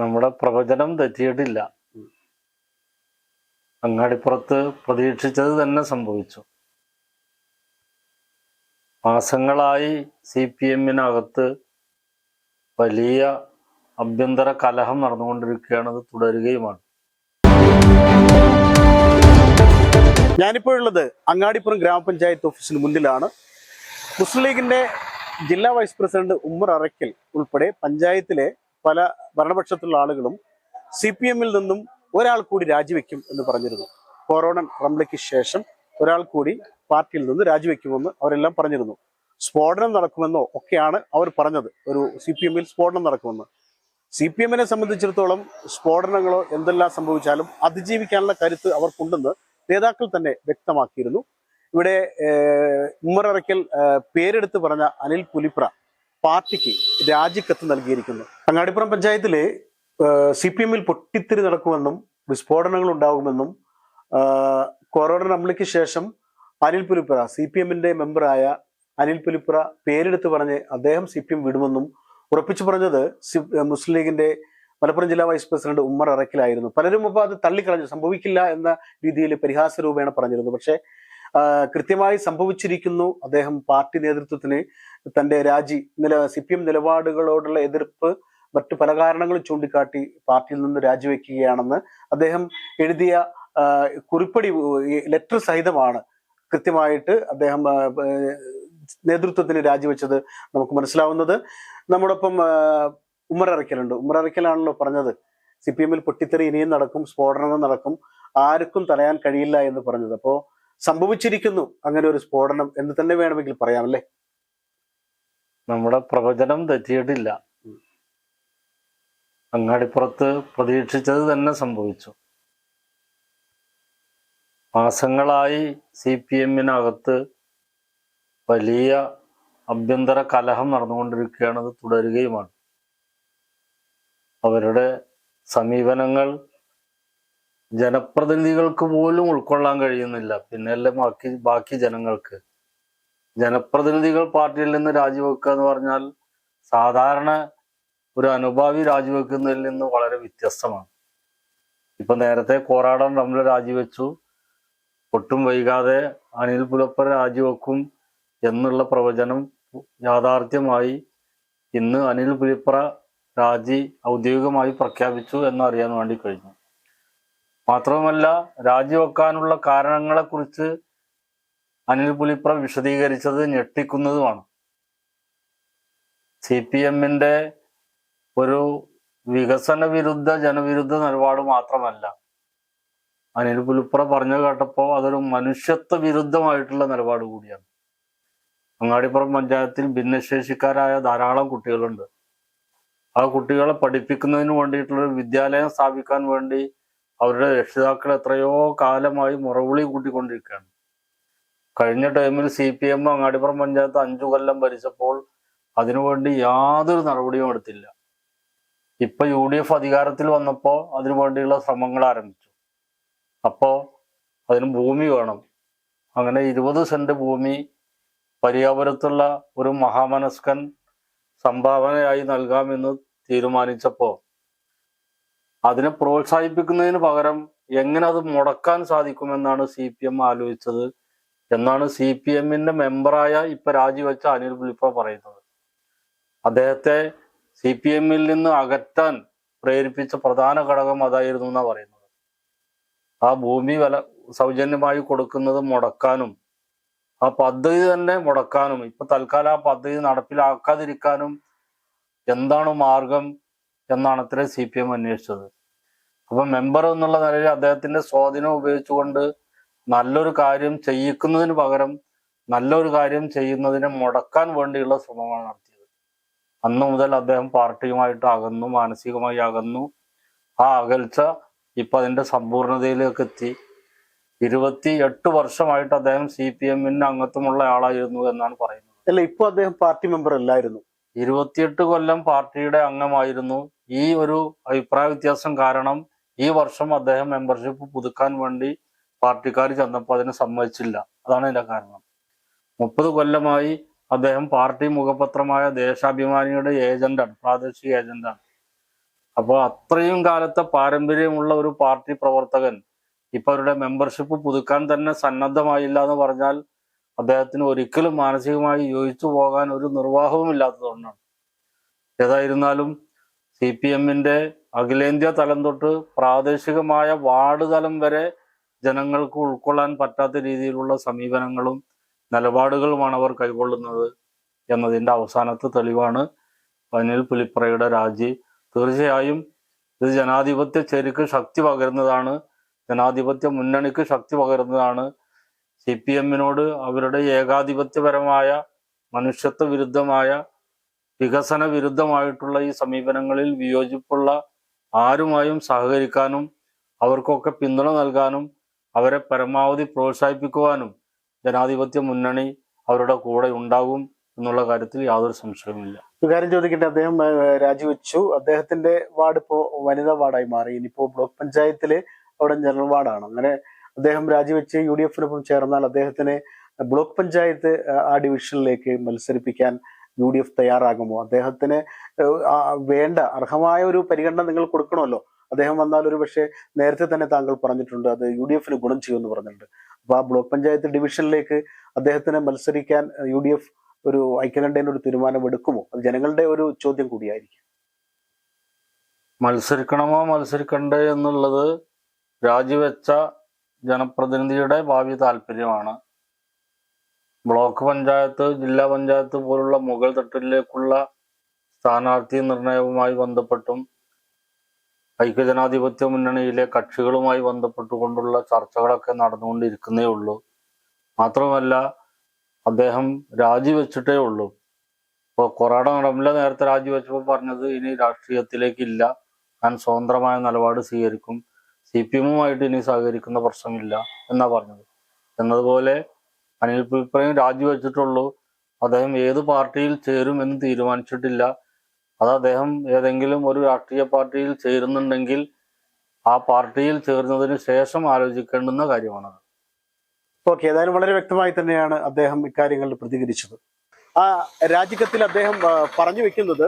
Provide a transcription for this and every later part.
നമ്മുടെ പ്രവചനം തെറ്റിയിട്ടില്ല. അങ്ങാടിപ്പുറത്ത് പ്രതീക്ഷിച്ചത് തന്നെ സംഭവിച്ചു. മാസങ്ങളായി സി പി എമ്മിനകത്ത് വലിയ ആഭ്യന്തര കലഹം നടന്നുകൊണ്ടിരിക്കുകയാണ്. അത് തുടരുകയുമാണ്. ഞാനിപ്പോഴുള്ളത് അങ്ങാടിപ്പുറം ഗ്രാമപഞ്ചായത്ത് ഓഫീസിന് മുന്നിലാണ്. മുസ്ലിം ലീഗിന്റെ ജില്ലാ വൈസ് പ്രസിഡന്റ് ഉമ്മർ അറയ്ക്കൽ ഉൾപ്പെടെ പഞ്ചായത്തിലെ പല ഭരണപക്ഷത്തുള്ള ആളുകളും സി പി എമ്മിൽ നിന്നും ഒരാൾ കൂടി രാജിവെക്കും എന്ന് പറഞ്ഞിരുന്നു. കൊറോണ റംലയ്ക്ക് ശേഷം ഒരാൾ കൂടി പാർട്ടിയിൽ നിന്ന് രാജിവെക്കുമെന്ന് അവരെല്ലാം പറഞ്ഞിരുന്നു. സ്ഫോടനം നടക്കുമെന്നോ ഒക്കെയാണ് അവർ പറഞ്ഞത്. ഒരു സി പി എമ്മിൽ സ്ഫോടനം നടക്കുമെന്ന്. സി പി എമ്മിനെ സംബന്ധിച്ചിടത്തോളം സ്ഫോടനങ്ങളോ എന്തെല്ലാം സംഭവിച്ചാലും അതിജീവിക്കാനുള്ള കരുത്ത് അവർക്കുണ്ടെന്ന് നേതാക്കൾ തന്നെ വ്യക്തമാക്കിയിരുന്നു. ഇവിടെ ഉമ്മറക്കൽ പേരെടുത്ത് പറഞ്ഞ അനിൽ പുലിപ്ര പാർട്ടിക്ക് രാജിക്കത്ത് നൽകിയിരിക്കുന്നു. അങ്ങാടിപ്പുറം പഞ്ചായത്തിലെ സി പി എമ്മിൽ പൊട്ടിത്തിരി നടക്കുമെന്നും വിസ്ഫോടനങ്ങൾ ഉണ്ടാകുമെന്നും കൊറോണ നമ്മളിക്ക് ശേഷം അനിൽ പുലിപ്പുറ സി പി എമ്മിന്റെ മെമ്പറായ അനിൽ പുലിപ്പുറ പേരെടുത്ത് പറഞ്ഞ് അദ്ദേഹം സി പി എം വിടുമെന്നും ഉറപ്പിച്ചു പറഞ്ഞത് മുസ്ലിം ലീഗിന്റെ മലപ്പുറം ജില്ലാ വൈസ് പ്രസിഡന്റ് ഉമ്മർ അറക്കിലായിരുന്നു. പലരും അപ്പോൾ അത് തള്ളിക്കളഞ്ഞു. സംഭവിക്കില്ല എന്ന രീതിയിൽ പരിഹാസ രൂപേണ പറഞ്ഞിരുന്നു. പക്ഷേ കൃത്യമായി സംഭവിച്ചിരിക്കുന്നു. അദ്ദേഹം പാർട്ടി നേതൃത്വത്തിന് തന്റെ രാജി നില സി പി എം നിലപാടുകളോടുള്ള എതിർപ്പ് മറ്റു പല കാരണങ്ങളും ചൂണ്ടിക്കാട്ടി പാർട്ടിയിൽ നിന്ന് രാജിവെക്കുകയാണെന്ന് അദ്ദേഹം എഴുതിയ കുറിപ്പടി ലെറ്റർ സഹിതമാണ് കൃത്യമായിട്ട് അദ്ദേഹം നേതൃത്വത്തിന് രാജിവെച്ചത് നമുക്ക് മനസ്സിലാവുന്നത്. നമ്മോടൊപ്പം ഉമ്മർ അറയ്ക്കലുണ്ട് ഉമ്മർ അറയ്ക്കലാണല്ലോ പറഞ്ഞത്. സി പി എമ്മിൽ പൊട്ടിത്തെറി ഇനിയും നടക്കും സ്ഫോടനങ്ങൾ നടക്കും. ആർക്കും തടയാൻ കഴിയില്ല എന്ന് പറഞ്ഞത്. അപ്പോ സംഭവിച്ചിരിക്കുന്നു. അങ്ങനെ ഒരു സ്ഫോടനം എന്ന് തന്നെ വേണമെങ്കിൽ പറയാമല്ലേ? നമ്മുടെ പ്രവചനം തെറ്റിയിട്ടില്ല. അങ്ങാടിപ്പുറത്ത് പ്രതീക്ഷിച്ചത് തന്നെ സംഭവിച്ചു. മാസങ്ങളായി സി പി എമ്മിനകത്ത് വലിയ ആഭ്യന്തര കലഹം നടന്നുകൊണ്ടിരിക്കുകയാണ് അത് തുടരുകയുമാണ്. അവരുടെ സമീപനങ്ങൾ ജനപ്രതിനിധികൾക്ക് പോലും ഉൾക്കൊള്ളാൻ കഴിയുന്നില്ല. പിന്നെയല്ലേ ബാക്കി ബാക്കി ജനങ്ങൾക്ക്? ജനപ്രതിനിധികൾ പാർട്ടിയിൽ നിന്ന് രാജിവെക്കുക എന്ന് പറഞ്ഞാൽ സാധാരണ ഒരു അനുഭാവി രാജിവെക്കുന്നതിൽ നിന്ന് വളരെ വ്യത്യസ്തമാണ്. ഇപ്പൊ നേരത്തെ കോറാടൻ നമ്മൾ രാജിവെച്ചു. ഒട്ടും വൈകാതെ അനിൽ പുലപ്പർ രാജിവെക്കും എന്നുള്ള പ്രവചനം യാഥാർത്ഥ്യമായി ഇന്ന് അനിൽ പുലിപ്ര രാജി ഔദ്യോഗികമായി പ്രഖ്യാപിച്ചു എന്നറിയാൻ വേണ്ടി കഴിഞ്ഞു. മാത്രവുമല്ല രാജിവെക്കാനുള്ള കാരണങ്ങളെക്കുറിച്ച് അനിൽ പുലിപ്ര വിശദീകരിച്ചത് ഞെട്ടിക്കുന്നതുമാണ്. സി പി എമ്മിന്റെ ഒരു വികസന വിരുദ്ധ ജനവിരുദ്ധ നിലപാട് മാത്രമല്ല. അനിൽ പുലിപ്ര പറഞ്ഞു കേട്ടപ്പോൾ അതൊരു മനുഷ്യത്വ വിരുദ്ധമായിട്ടുള്ള നിലപാട് കൂടിയാണ്. അങ്ങാടിപ്പുറം പഞ്ചായത്തിൽ ഭിന്നശേഷിക്കാരായ ധാരാളം കുട്ടികളുണ്ട്. ആ കുട്ടികളെ പഠിപ്പിക്കുന്നതിന് വേണ്ടിയിട്ടുള്ള ഒരു വിദ്യാലയം സ്ഥാപിക്കാൻ വേണ്ടി അവരുടെ രക്ഷിതാക്കൾ എത്രയോ കാലമായി മുറവിളി കൂട്ടിക്കൊണ്ടിരിക്കുകയാണ്. കഴിഞ്ഞ ടൈമിൽ C P M Angadippuram panchayat അഞ്ചു കൊല്ലം ഭരിച്ചപ്പോൾ അതിനുവേണ്ടി യാതൊരു നടപടിയും എടുത്തില്ല. ഇപ്പൊ യു ഡി എഫ് അധികാരത്തിൽ വന്നപ്പോൾ അതിനു വേണ്ടിയുള്ള ശ്രമങ്ങൾ ആരംഭിച്ചു. അപ്പോ അതിന് ഭൂമി വേണം. അങ്ങനെ ഇരുപത് സെന്റ് ഭൂമി പരിയാപുരത്തുള്ള ഒരു മഹാമനസ്കൻ സംഭാവനയായി നൽകാമെന്ന് തീരുമാനിച്ചപ്പോ അതിനെ പ്രോത്സാഹിപ്പിക്കുന്നതിന് പകരം എങ്ങനെ അത് മുടക്കാൻ സാധിക്കുമെന്നാണ് സി പി എം ആലോചിച്ചത് എന്നാണ് സി പി എമ്മിന്റെ മെമ്പറായ ഇപ്പൊ രാജിവെച്ച അനിൽ പുലിപ്പ പറയുന്നത്. അദ്ദേഹത്തെ സി പി എമ്മിൽ നിന്ന് അകറ്റാൻ പ്രേരിപ്പിച്ച പ്രധാന ഘടകം അതായിരുന്നു എന്നാ പറയുന്നത്. ആ ഭൂമി വില സൗജന്യമായി കൊടുക്കുന്നത് മുടക്കാനും ആ പദ്ധതി തന്നെ മുടക്കാനും ഇപ്പൊ തൽക്കാലം ആ പദ്ധതി നടപ്പിലാക്കാതിരിക്കാനും എന്താണ് മാർഗം എന്നാണ് അത്ര സി പി എം അന്വേഷിച്ചത്. അപ്പൊ മെമ്പർ എന്നുള്ള നിലയിൽ അദ്ദേഹത്തിന്റെ സ്വാധീനം ഉപയോഗിച്ചുകൊണ്ട് നല്ലൊരു കാര്യം ചെയ്യിക്കുന്നതിന് പകരം നല്ലൊരു കാര്യം ചെയ്യുന്നതിനെ മുടക്കാൻ വേണ്ടിയുള്ള ശ്രമമാണ് നടത്തിയത്. അന്ന് മുതൽ അദ്ദേഹം പാർട്ടിയുമായിട്ട് അകന്നു മാനസികമായി അകന്നു. ആ അകൽച്ച ഇപ്പൊ അതിന്റെ സമ്പൂർണതയിലേക്ക് എത്തി. ഇരുപത്തി എട്ട് വർഷമായിട്ട് അദ്ദേഹം സി പി എമ്മിന് അംഗത്വമുള്ള ആളായിരുന്നു എന്നാണ് പറയുന്നത്. അല്ല ഇപ്പൊ അദ്ദേഹം പാർട്ടി മെമ്പർ അല്ലായിരുന്നു. ഇരുപത്തിയെട്ട് കൊല്ലം പാർട്ടിയുടെ അംഗമായിരുന്നു. ഈ ഒരു അഭിപ്രായ വ്യത്യാസം കാരണം ഈ വർഷം അദ്ദേഹം മെമ്പർഷിപ്പ് പുതുക്കാൻ വേണ്ടി പാർട്ടിക്കാർ ചെന്നപ്പോൾ അതിന് സമ്മതിച്ചില്ല. അതാണ് ഇതിന്റെ കാരണം. മുപ്പത് കൊല്ലമായി അദ്ദേഹം പാർട്ടി മുഖപത്രമായ ദേശാഭിമാനിയുടെ ഏജന്റാണ് പ്രാദേശിക ഏജന്റാണ് അപ്പോൾ അത്രയും കാലത്തെ പാരമ്പര്യമുള്ള ഒരു പാർട്ടി പ്രവർത്തകൻ ഇപ്പൊ അവരുടെ മെമ്പർഷിപ്പ് പുതുക്കാൻ തന്നെ സന്നദ്ധമായില്ല എന്ന് പറഞ്ഞാൽ അദ്ദേഹത്തിന് ഒരിക്കലും മാനസികമായി യോജിച്ചു പോകാൻ ഒരു നിർവാഹവും ഇല്ലാത്തതുകൊണ്ടാണ് ഏതായിരുന്നാലും സി പി എമ്മിന്റെ അഖിലേന്ത്യാ തലം തൊട്ട് പ്രാദേശികമായ വാർഡ് തലം വരെ ജനങ്ങൾക്ക് ഉൾക്കൊള്ളാൻ പറ്റാത്ത രീതിയിലുള്ള സമീപനങ്ങളും നിലപാടുകളുമാണ് അവർ കൈക്കൊള്ളുന്നത് എന്നതിന്റെ അവസാനത്തെ തെളിവാണ് അനിൽ പുലിപ്രയുടെ രാജി. തീർച്ചയായും ഇത് ജനാധിപത്യ ചേരിക്ക് ശക്തി പകരുന്നതാണ്. ജനാധിപത്യ മുന്നണിക്ക് ശക്തി പകരുന്നതാണ്. സി പി എമ്മിനോട് അവരുടെ ഏകാധിപത്യപരമായ മനുഷ്യത്വ വിരുദ്ധമായ വികസന വിരുദ്ധമായിട്ടുള്ള ഈ സമീപനങ്ങളിൽ വിയോജിപ്പുള്ള ആരുമായും സഹകരിക്കാനും അവർക്കൊക്കെ പിന്തുണ നൽകാനും അവരെ പരമാവധി പ്രോത്സാഹിപ്പിക്കുവാനും ജനാധിപത്യ മുന്നണി അവരുടെ കൂടെ ഉണ്ടാകും എന്നുള്ള കാര്യത്തിൽ യാതൊരു സംശയവുമില്ല. കാര്യം ചോദിക്കട്ടെ? അദ്ദേഹം രാജിവെച്ചു. അദ്ദേഹത്തിന്റെ വാർഡ് ഇപ്പോ വനിതാ വാർഡായി മാറി. ഇനിയിപ്പോ ബ്ലോക്ക് പഞ്ചായത്തിൽ അവിടെ ജനറൽ വാർഡാണ്. അങ്ങനെ അദ്ദേഹം രാജിവെച്ച് യു ഡി എഫിനൊപ്പം ചേർന്നാൽ അദ്ദേഹത്തിന് ബ്ലോക്ക് പഞ്ചായത്ത് ആ ഡിവിഷനിലേക്ക് മത്സരിപ്പിക്കാൻ യു ഡി എഫ് തയ്യാറാകുമോ അദ്ദേഹത്തിന് വേണ്ട അർഹമായ ഒരു പരിഗണന നിങ്ങൾ കൊടുക്കണമല്ലോ. അദ്ദേഹം വന്നാൽ ഒരു പക്ഷേ നേരത്തെ തന്നെ താങ്കൾ പറഞ്ഞിട്ടുണ്ട് അത് യു ഡി എഫിന് ഗുണം ചെയ്യുമെന്ന് പറഞ്ഞിട്ടുണ്ട്. അപ്പൊ ആ ബ്ലോക്ക് പഞ്ചായത്ത് ഡിവിഷനിലേക്ക് അദ്ദേഹത്തിന് മത്സരിക്കാൻ യു ഡി എഫ് ഒരു ഐക്യകണ്ഠേന ഒരു തീരുമാനം എടുക്കുമോ? അത് ജനങ്ങളുടെ ഒരു ചോദ്യം കൂടിയായിരിക്കും. മത്സരിക്കണമോ മത്സരിക്കണ്ടേ എന്നുള്ളത് രാജിവെച്ച ജനപ്രതിനിധിയുടെ ഭാവി താല്പര്യമാണ്. ബ്ലോക്ക് പഞ്ചായത്ത് ജില്ലാ പഞ്ചായത്ത് പോലുള്ള മുകൾ തട്ടിലേക്കുള്ള സ്ഥാനാർത്ഥി നിർണയവുമായി ബന്ധപ്പെട്ടും ഐക്യജനാധിപത്യ മുന്നണിയിലെ കക്ഷികളുമായി ബന്ധപ്പെട്ടുകൊണ്ടുള്ള ചർച്ചകളൊക്കെ നടന്നുകൊണ്ടിരിക്കുന്നേ ഉള്ളൂ മാത്രമല്ല അദ്ദേഹം രാജിവെച്ചിട്ടേ ഉള്ളൂ. ഇപ്പോൾ കൊറോണ നടമില്ല നേരത്തെ രാജിവെച്ചപ്പോൾ പറഞ്ഞത് ഇനി രാഷ്ട്രീയത്തിലേക്കില്ല. ഞാൻ സ്വതന്ത്രമായ നിലപാട് സ്വീകരിക്കും. സി പി എമ്മുമായിട്ട് ഇനി സഹകരിക്കുന്ന പ്രശ്നമില്ല എന്നാ പറഞ്ഞത്. എന്നതുപോലെ അനിൽ പിൽപ്രയും രാജിവെച്ചിട്ടുള്ളൂ. അദ്ദേഹം ഏത് പാർട്ടിയിൽ ചേരും എന്ന് തീരുമാനിച്ചിട്ടില്ല. അത് അദ്ദേഹം ഏതെങ്കിലും ഒരു രാഷ്ട്രീയ പാർട്ടിയിൽ ചേരുന്നുണ്ടെങ്കിൽ ആ പാർട്ടിയിൽ ചേർന്നതിന് ശേഷം ആലോചിക്കേണ്ടുന്ന കാര്യമാണ് ഓക്കെ ഏതായാലും വളരെ വ്യക്തമായി തന്നെയാണ് അദ്ദേഹം ഇക്കാര്യങ്ങളിൽ പ്രതികരിച്ചത്. ആ രാജിക്കത്തിൽ അദ്ദേഹം പറഞ്ഞു വെക്കുന്നത്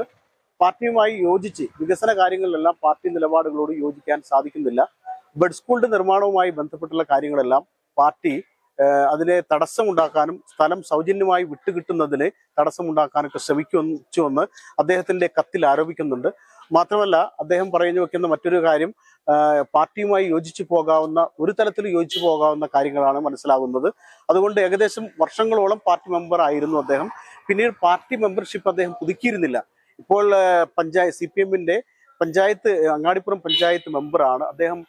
പാർട്ടിയുമായി യോജിച്ച് വികസന കാര്യങ്ങളിലെല്ലാം പാർട്ടി നിലപാടുകളോട് യോജിക്കാൻ സാധിക്കുന്നില്ല. ബഡ് സ്കൂളിന്റെ നിർമ്മാണവുമായി ബന്ധപ്പെട്ടുള്ള കാര്യങ്ങളെല്ലാം പാർട്ടി അതിനെ തടസ്സമുണ്ടാക്കാനും സ്ഥലം സൗജന്യമായി വിട്ടുകിട്ടുന്നതിന് തടസ്സമുണ്ടാക്കാനൊക്കെ ശ്രമിക്കുവെന്ന് അദ്ദേഹത്തിന്റെ കത്തിൽ ആരോപിക്കുന്നുണ്ട്. മാത്രമല്ല അദ്ദേഹം പറഞ്ഞു വെക്കുന്ന മറ്റൊരു കാര്യം പാർട്ടിയുമായി യോജിച്ചു പോകാവുന്ന ഒരു തലത്തിൽ യോജിച്ചു പോകാവുന്ന കാര്യങ്ങളാണ് മനസ്സിലാകുന്നത് അതുകൊണ്ട് ഏകദേശം വർഷങ്ങളോളം പാർട്ടി മെമ്പർ ആയിരുന്നു അദ്ദേഹം. പിന്നീട് പാർട്ടി മെമ്പർഷിപ്പ് അദ്ദേഹം പുതുക്കിയിരുന്നില്ല. ഇപ്പോൾ പഞ്ചായത്ത് സി പി എമ്മിന്റെ പഞ്ചായത്ത് അങ്ങാടിപ്പുറം പഞ്ചായത്ത് മെമ്പറാണ്. അദ്ദേഹം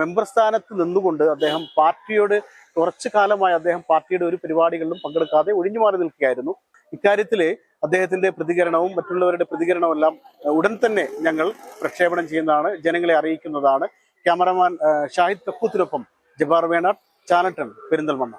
മെമ്പർ സ്ഥാനത്ത് നിന്നുകൊണ്ട് അദ്ദേഹം പാർട്ടിയോട് കുറച്ചു കാലമായി അദ്ദേഹം പാർട്ടിയുടെ ഒരു പരിപാടികളിലും പങ്കെടുക്കാതെ ഒഴിഞ്ഞു മാറി നിൽക്കുകയായിരുന്നു. ഇക്കാര്യത്തിൽ അദ്ദേഹത്തിന്റെ പ്രതികരണവും മറ്റുള്ളവരുടെ പ്രതികരണവും എല്ലാം ഉടൻ തന്നെ ഞങ്ങൾ പ്രക്ഷേപണം ചെയ്യുന്നതാണ് ജനങ്ങളെ അറിയിക്കുന്നതാണ്. ക്യാമറമാൻ ഷാഹിദ് കപ്പൂത്തിനൊപ്പം ജബാർ വേണാർ ചാനട്ടൻ പെരിന്തൽമണ്ണ.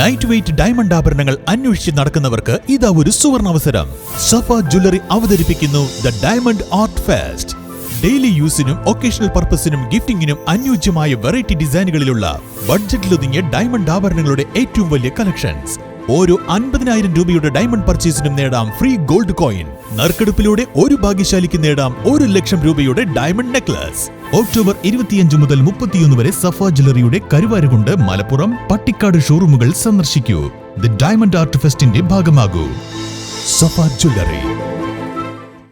ലൈറ്റ് വെയിറ്റ് ഡയമണ്ട് ആഭരണങ്ങൾ അന്വേഷിച്ച് നടക്കുന്നവർക്ക് ഇതാ ഒരു സുവർണ അവസരം. സഫ ജ്വല്ലറി അവതരിപ്പിക്കുന്നു the diamond art fest daily യൂസിനും occasional പർപ്പസിനും ഗിഫ്റ്റിംഗിനും അനുയോജ്യമായ വെറൈറ്റി ഡിസൈനുകളിലുള്ള ബഡ്ജറ്റിലൊതുങ്ങിയ ഡയമണ്ട് ആഭരണങ്ങളുടെ ഏറ്റവും വലിയ കളക്ഷൻസ് ഓരോ അൻപതിനായിരം രൂപയുടെ ഡയമണ്ട് പർച്ചേസിനും നേടാം ഫ്രീ ഗോൾഡ് കോയിൻ നറുക്കെടുപ്പിലൂടെ ഒരു ഭാഗ്യശാലിക്ക് നേടാം ഒരു ലക്ഷം രൂപയുടെ ഡയമണ്ട് നെക്ലസ് ഒക്ടോബർ ഇരുപത്തിയഞ്ച് മുതൽ മുപ്പത്തിയൊന്ന് വരെ സഫ ജ്വല്ലറിയുടെ കരുവാരുകൊണ്ട് മലപ്പുറം പട്ടിക്കാട് ഷോറൂമുകൾ സന്ദർശിക്കൂ. ദി ഡയമണ്ട് ആർട്ട് ഫെസ്റ്റിന്റെ ഭാഗമാകൂ. സഫ ജ്വല്ലറി.